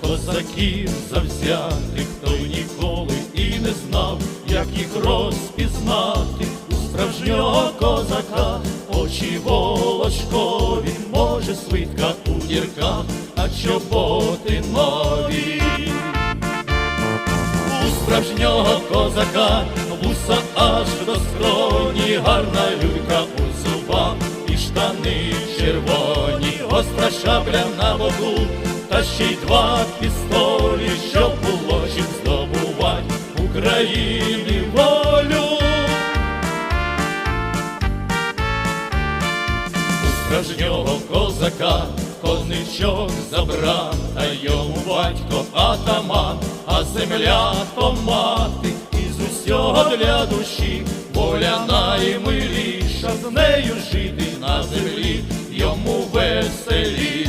козаків завзятих, той ніколи і не знав, як їх розпізнати у справжнього козака, очі волошкові, може свитка у дірках, а чоботи нові. У справжнього козака вуса аж до скроні, гарна люлька у зубах і штани червоні, гостра шабля на боку, та ще й два пістолі, щоб було чим здобувать України волю. У справжнього козака козничок забрав, та йому батько атаман, а земля то мати, і з усього для душі воля наймиліша, з нею жити на землі йому веселіше.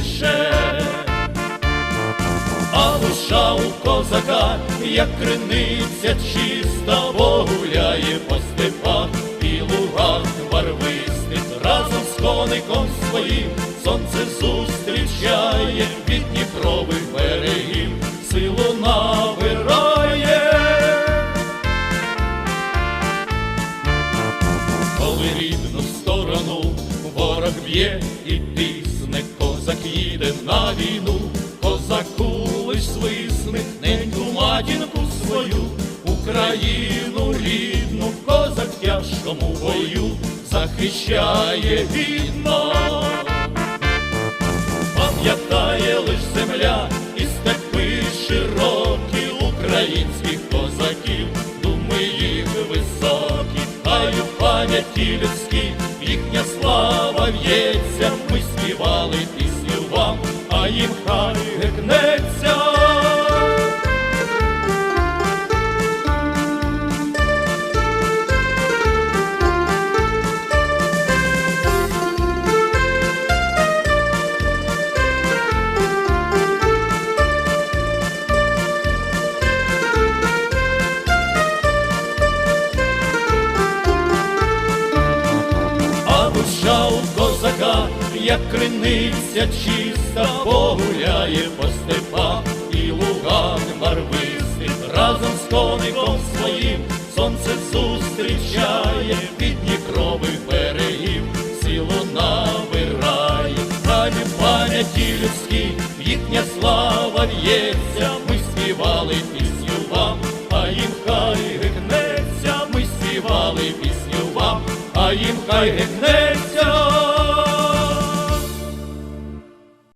Козака, як криниця чиста, бо гуляє по степах і лугах барвистих, разом з коником своїм сонце зустрічає від Дніпрових берегів, силу набирає. коли рідну сторону ворог б'є і тисне, козак їде на війну, козаку лиш свисне неньку матінку свою, Україну рідну, козак в тяжкому бою захищає гідно. Пам'ятає лиш земля і степи широкі українських козаків, думи їх високі, хай у пам'яті людській їхня слава в'ється, ми співали а їм хай гекнеться. А козака, як криниця чиста, погуляє по степах і лугах барвистих, разом з коником своїм сонце зустрічає від Дніпрових берегів, силу набирає, раді пам'яті людській, їхня слава в'ється, ми співали пісню вам, а їм хай гикнеться, ми співали пісню вам, а їм хай гикнеться.